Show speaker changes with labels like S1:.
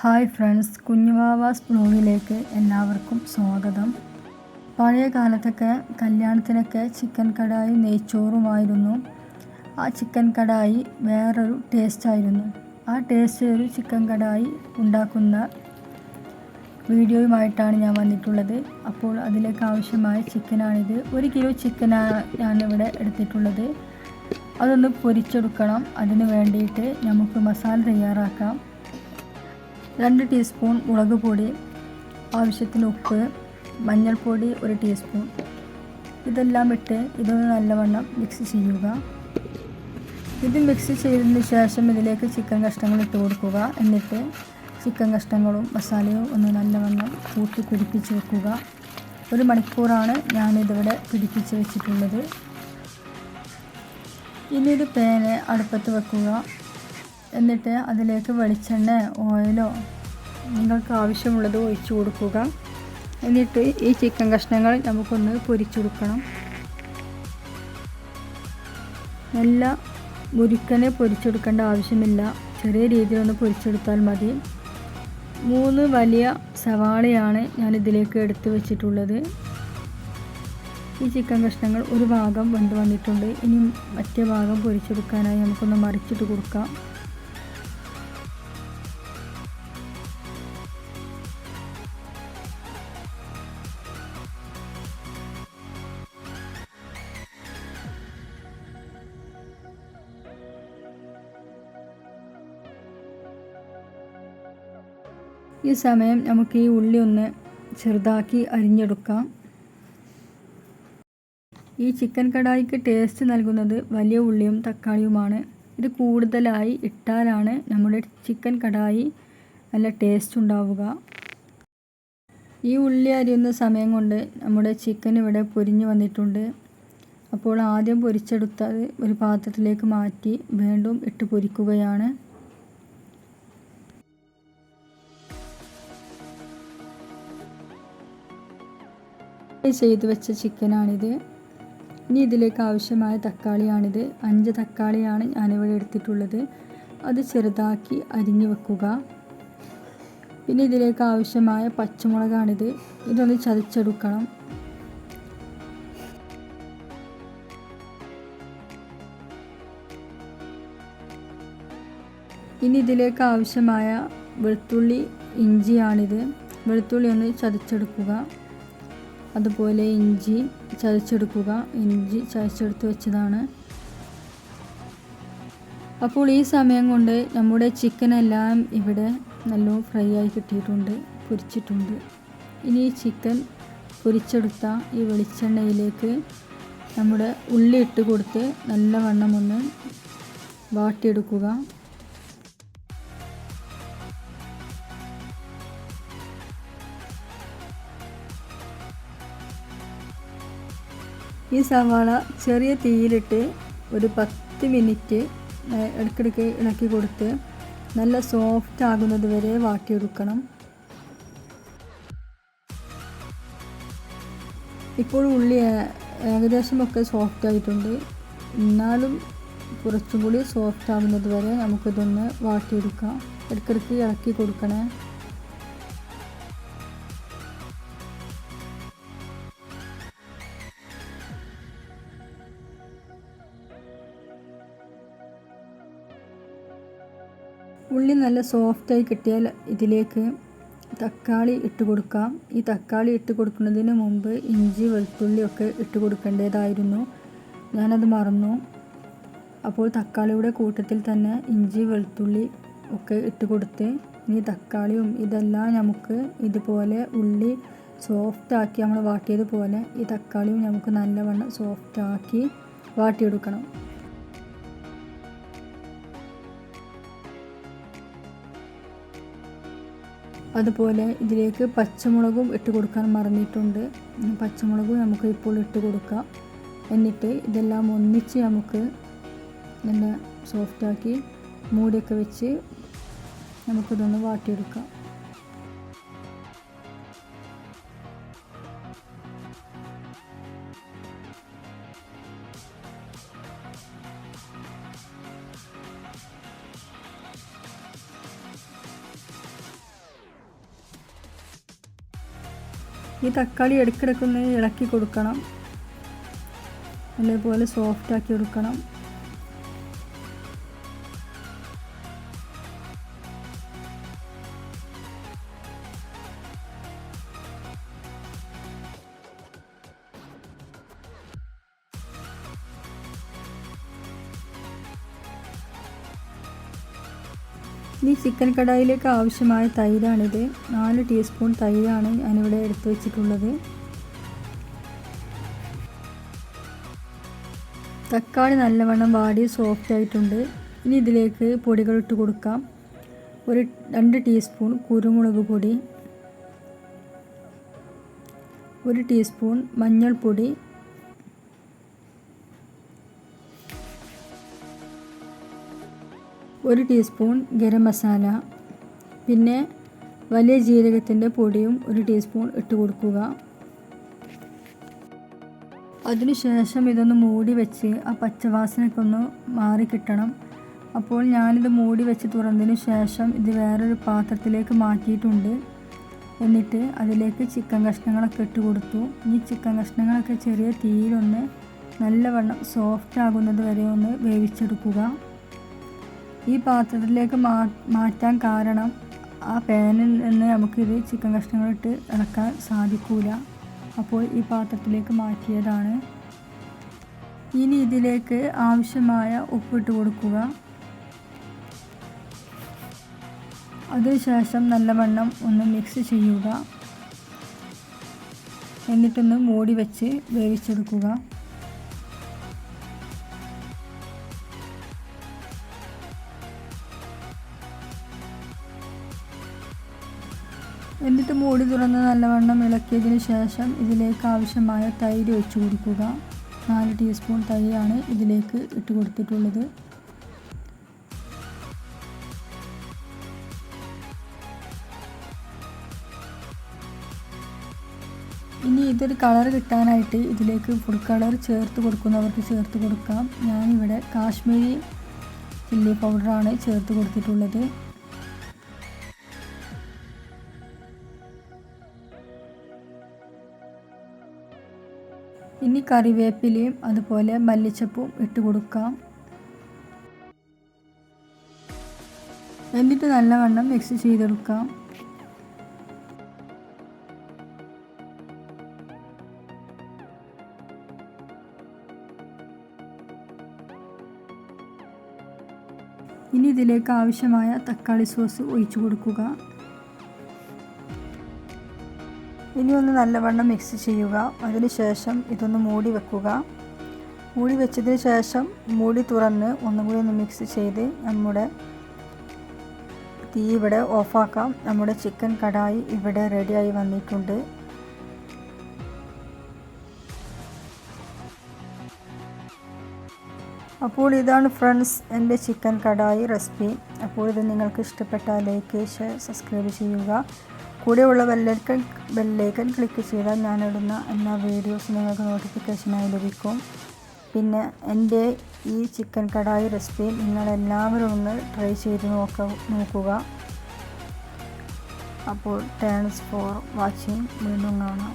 S1: Hi friends കുഞ്ഞുവാവാസ് ബ്ലോഗിലേക്ക് എല്ലാവർക്കും സ്വാഗതം. പഴയ കാലത്തൊക്കെ കല്യാണത്തിനൊക്കെ ചിക്കൻ കടായി നെയ്ച്ചോറുമായിരുന്നു. ആ ചിക്കൻ കടായി വേറൊരു ടേസ്റ്റായിരുന്നു ആ ടേസ്റ്റ് ഒരു ചിക്കൻ കടായി ഉണ്ടാക്കുന്ന വീഡിയോയുമായിട്ടാണ് ഞാൻ വന്നിട്ടുള്ളത്. അപ്പോൾ അതിലേക്ക് ആവശ്യമായ ചിക്കനാണിത് ഒരു കിലോ ചിക്കനാണ് ഇവിടെ എടുത്തിട്ടുള്ളത്. അതൊന്ന് പൊരിച്ചെടുക്കണം. അതിന് വേണ്ടിയിട്ട് നമുക്ക് മസാല തയ്യാറാക്കാം. രണ്ട് ടീസ്പൂൺ മുളക് പൊടി ആവശ്യത്തിന് ഉപ്പ് മഞ്ഞൾപ്പൊടി ഒരു ടീസ്പൂൺ ഇതെല്ലാം ഇട്ട് ഇതൊന്ന് നല്ലവണ്ണം മിക്സ് ചെയ്യുക. ഇത് മിക്സ് ചെയ്തതിന് ശേഷം ഇതിലേക്ക് ചിക്കൻ കഷ്ണങ്ങൾ ഇട്ട് കൊടുക്കുക. എന്നിട്ട് ചിക്കൻ കഷ്ണങ്ങളും മസാലയും ഒന്ന് നല്ലവണ്ണം കൂട്ടി പിടിപ്പിച്ച് വെക്കുക. ഒരു മണിക്കൂറാണ് ഞാനിതിവിടെ പിടിപ്പിച്ച് വെച്ചിട്ടുള്ളത്. ഇനി പേന് അടുപ്പത്ത് വെക്കുക. എന്നിട്ട് അതിലേക്ക് വെളിച്ചെണ്ണ ഓയിലോ നിങ്ങൾക്ക് ആവശ്യമുള്ളത് ഒഴിച്ചു കൊടുക്കുക. എന്നിട്ട് ഈ ചിക്കൻ കഷ്ണങ്ങൾ നമുക്കൊന്ന് പൊരിച്ചെടുക്കണം നല്ല മുരുക്കനെ പൊരിച്ചെടുക്കേണ്ട ആവശ്യമില്ല. ചെറിയ രീതിയിലൊന്ന് പൊരിച്ചെടുത്താൽ മതി. മൂന്ന് വലിയ സവാളയാണ് ഞാൻ ഇതിലേക്ക് എടുത്തു വെച്ചിട്ടുള്ളത്. ഈ ചിക്കൻ കഷ്ണങ്ങൾ ഒരു ഭാഗം വെന്ത് വന്നിട്ടുണ്ട്. ഇനി മറ്റേ ഭാഗം പൊരിച്ചെടുക്കാനായി നമുക്കൊന്ന് മറിച്ചിട്ട് കൊടുക്കാം. ഈ സമയം നമുക്ക് ഈ ഉള്ളി ഒന്ന് ചെറുതാക്കി അരിഞ്ഞെടുക്കാം. ഈ ചിക്കൻ കടായിക്ക് ടേസ്റ്റ് നൽകുന്നത് വലിയ ഉള്ളിയും തക്കാളിയുമാണ്. ഇത് കൂടുതലായി ഇട്ടാലാണ് നമ്മുടെ ചിക്കൻ കടായി നല്ല ടേസ്റ്റ് ഉണ്ടാവുക. ഈ ഉള്ളി അരിയുന്ന സമയം കൊണ്ട് നമ്മുടെ ചിക്കൻ ഇവിടെ പൊരിഞ്ഞു വന്നിട്ടുണ്ട്. അപ്പോൾ ആദ്യം പൊരിച്ചെടുത്തത് ഒരു പാത്രത്തിലേക്ക് മാറ്റി വീണ്ടും ഇട്ട് പൊരിക്കുകയാണ്. ചെയ്തു വെച്ച ചിക്കനാണിത്. ഇനി ഇതിലേക്ക് ആവശ്യമായ തക്കാളിയാണിത്. അഞ്ച് തക്കാളിയാണ് ഞാനിവിടെ എടുത്തിട്ടുള്ളത്. അത് ചെറുതാക്കി അരിഞ്ഞു വെക്കുക. പിന്നെ ഇതിലേക്ക് ആവശ്യമായ പച്ചമുളകാണിത്. ഇതൊന്ന് ചതച്ചെടുക്കണം. ഇനി ഇതിലേക്ക് ആവശ്യമായ വെളുത്തുള്ളി ഇഞ്ചിയാണിത്. വെളുത്തുള്ളി ഒന്ന് ചതച്ചെടുക്കുക. അതുപോലെ ഇഞ്ചി ചതച്ചെടുക്കുക. ഇഞ്ചി ചതച്ചെടുത്ത് വെച്ചതാണ്. അപ്പോൾ ഈ സമയം കൊണ്ട് നമ്മുടെ ചിക്കനെല്ലാം ഇവിടെ നല്ല ഫ്രൈ ആയി കിട്ടിയിട്ടുണ്ട് പൊരിച്ചിട്ടുണ്ട്. ഇനി ഈ ചിക്കൻ പൊരിച്ചെടുത്ത ഈ വെളിച്ചെണ്ണയിലേക്ക് നമ്മുടെ ഉള്ളി ഇട്ട് കൊടുത്ത് നല്ലവണ്ണം ഒന്ന് വാട്ടിയെടുക്കുക. ഈ സവാള ചെറിയ തീയിലിട്ട് ഒരു പത്ത് മിനിറ്റ് ഇടയ്ക്കിടയ്ക്ക് ഇളക്കി കൊടുത്ത് നല്ല സോഫ്റ്റ് ആകുന്നത് വരെ വാട്ടിയെടുക്കണം. ഇപ്പോൾ ഉള്ളി ഏകദേശമൊക്കെ സോഫ്റ്റ് ആയിട്ടുണ്ട്. എന്നാലും കുറച്ചും കൂടി സോഫ്റ്റ് ആകുന്നത് വരെ നമുക്കിതൊന്ന് വാട്ടിയെടുക്കാം. ഇടയ്ക്കിടയ്ക്ക് ഇളക്കി കൊടുക്കണേ. ഉള്ളി നല്ല സോഫ്റ്റായി കിട്ടിയാൽ ഇതിലേക്ക് തക്കാളി ഇട്ട് കൊടുക്കാം. ഈ തക്കാളി ഇട്ട് കൊടുക്കുന്നതിന് മുമ്പ് ഇഞ്ചി വെളുത്തുള്ളി ഒക്കെ ഇട്ട് കൊടുക്കേണ്ടതായിരുന്നു. ഞാനത് മറന്നു. അപ്പോൾ തക്കാളിയുടെ കൂട്ടത്തിൽ തന്നെ ഇഞ്ചി വെളുത്തുള്ളി ഒക്കെ ഇട്ട് കൊടുത്ത് ഇനി തക്കാളിയും ഇതെല്ലാം നമുക്ക് ഇതുപോലെ ഉള്ളി സോഫ്റ്റാക്കി നമ്മൾ വാട്ടിയതുപോലെ ഈ തക്കാളിയും നമുക്ക് നല്ലവണ്ണം സോഫ്റ്റാക്കി വാട്ടിയെടുക്കണം. അതുപോലെ ഇതിലേക്ക് പച്ചമുളകും ഇട്ട് കൊടുക്കാൻ മറന്നിട്ടുണ്ട്. പച്ചമുളകും നമുക്ക് ഇപ്പോൾ ഇട്ട് കൊടുക്കാം. എന്നിട്ട് ഇതെല്ലാം ഒന്നിച്ച് നമുക്ക് നല്ല സോഫ്റ്റാക്കി മൂടിയൊക്കെ വെച്ച് നമുക്കിതൊന്ന് വാട്ടിയെടുക്കാം. ഈ തക്കാളി ഇടയ്ക്കിടയ്ക്കൊന്ന് ഇളക്കി കൊടുക്കണം. അതേപോലെ സോഫ്റ്റാക്കി കൊടുക്കണം ഇനി ചിക്കൻ കടായിലേക്ക് ആവശ്യമായ തൈരാണിത്. നാല് ടീസ്പൂൺ തൈരാണ് ഞാനിവിടെ എടുത്തു വെച്ചിട്ടുള്ളത്. തക്കാളി നല്ലവണ്ണം വാടി സോഫ്റ്റ് ആയിട്ടുണ്ട്. ഇനി ഇതിലേക്ക് പൊടികൾ ഇട്ട് കൊടുക്കാം. ഒരു രണ്ട് ടീസ്പൂൺ കുരുമുളക് പൊടി. ഒരു ടീസ്പൂൺ മഞ്ഞൾപ്പൊടി. ഒരു ടീസ്പൂൺ ഗരം മസാല പിന്നെ വലിയ ജീരകത്തിന്റെ പൊടിയും ഒരു ടീസ്പൂൺ ഇട്ട് കൊടുക്കുക. അതിനുശേഷം ഇതൊന്ന് മൂടി വെച്ച് ആ പച്ചവാസനയ്ക്ക് ഒന്ന് മാറി കിട്ടണം. അപ്പോൾ ഞാനിത് മൂടി വെച്ച് തുറന്നതിന് ശേഷം ഇത് വേറൊരു പാത്രത്തിലേക്ക് മാറ്റിയിട്ടുണ്ട്. എന്നിട്ട് അതിലേക്ക് ചിക്കൻ കഷ്ണങ്ങളൊക്കെ ഇട്ട് കൊടുത്തു. ഈ ചിക്കൻ കഷ്ണങ്ങളൊക്കെ ചെറിയ തീയിലൊന്ന് നല്ലവണ്ണം സോഫ്റ്റ് ആകുന്നത് വരെ ഒന്ന് വേവിച്ചെടുക്കുക. ഈ പാത്രത്തിലേക്ക് മാറ്റാൻ കാരണം ആ പാനിൽ നിന്ന് നമുക്കിത് ചിക്കൻ കഷ്ണങ്ങളിട്ട് ഇളക്കാൻ സാധിക്കൂല. അപ്പോൾ ഈ പാത്രത്തിലേക്ക് മാറ്റിയതാണ്. ഇനി ഇതിലേക്ക് ആവശ്യമായ ഉപ്പിട്ട് കൊടുക്കുക. അതിനുശേഷം നല്ലവണ്ണം ഒന്ന് മിക്സ് ചെയ്യുക. എന്നിട്ടൊന്ന് മൂടി വെച്ച് വേവിച്ചെടുക്കുക. എന്നിട്ട് മൂടി തുറന്ന് നല്ലവണ്ണം ഇളക്കിയതിന് ശേഷം ഇതിലേക്ക് ആവശ്യമായ തൈര് ഒഴിച്ചു കൊടുക്കുക. നാല് ടീസ്പൂൺ തൈരാണ് ഇതിലേക്ക് ഇട്ട് കൊടുത്തിട്ടുള്ളത്. ഇനി ഇതൊരു കളർ കിട്ടാനായിട്ട് ഇതിലേക്ക് ഫുഡ് കളർ ചേർത്ത് കൊടുക്കുന്നവർക്ക് ചേർത്ത് കൊടുക്കാം. ഞാനിവിടെ കാശ്മീരി ചില്ലി പൗഡറാണ് ചേർത്ത് കൊടുത്തിട്ടുള്ളത്. ഇനി കറിവേപ്പിലയും അതുപോലെ മല്ലിച്ചപ്പും ഇട്ട് കൊടുക്കാം. എന്നിട്ട് നല്ലവണ്ണം മിക്സ് ചെയ്തെടുക്കാം. ഇനി ഇതിലേക്ക് ആവശ്യമായ തക്കാളി സോസ് ഒഴിച്ചു കൊടുക്കുക. ഇനി ഒന്ന് നല്ലവണ്ണം മിക്സ് ചെയ്യുക. അതിനുശേഷം ഇതൊന്ന് മൂടി വെക്കുക. മൂടി വെച്ചതിന് ശേഷം മൂടി തുറന്ന് ഒന്നും കൂടി ഒന്ന് മിക്സ് ചെയ്ത് നമ്മുടെ തീ ഇവിടെ ഓഫാക്കാം നമ്മുടെ ചിക്കൻ കടായി ഇവിടെ റെഡിയായി വന്നിട്ടുണ്ട്. അപ്പോൾ ഇതാണ് ഫ്രണ്ട്സ് എന്റെ ചിക്കൻ കടായി റെസിപ്പി അപ്പോൾ ഇത് നിങ്ങൾക്ക് ഇഷ്ടപ്പെട്ടാൽ ലൈക്ക് ഷെയർ സബ്സ്ക്രൈബ് ചെയ്യുക. കൂടെയുള്ള ബെല്ലൈക്കൺ ബെല്ലൈക്കൺ ക്ലിക്ക് ചെയ്താൽ ഞാനിടുന്ന എല്ലാ വീഡിയോസും നിങ്ങൾക്ക് നോട്ടിഫിക്കേഷനായി ലഭിക്കും. പിന്നെ എന്റെ ഈ ചിക്കൻ കടായി റെസിപ്പി നിങ്ങളെല്ലാവരും ഒന്ന് ട്രൈ ചെയ്ത് നോക്ക നോക്കുക. അപ്പോൾ താങ്ക്സ് ഫോർ വാച്ചിങ്. വീണ്ടും കാണാം.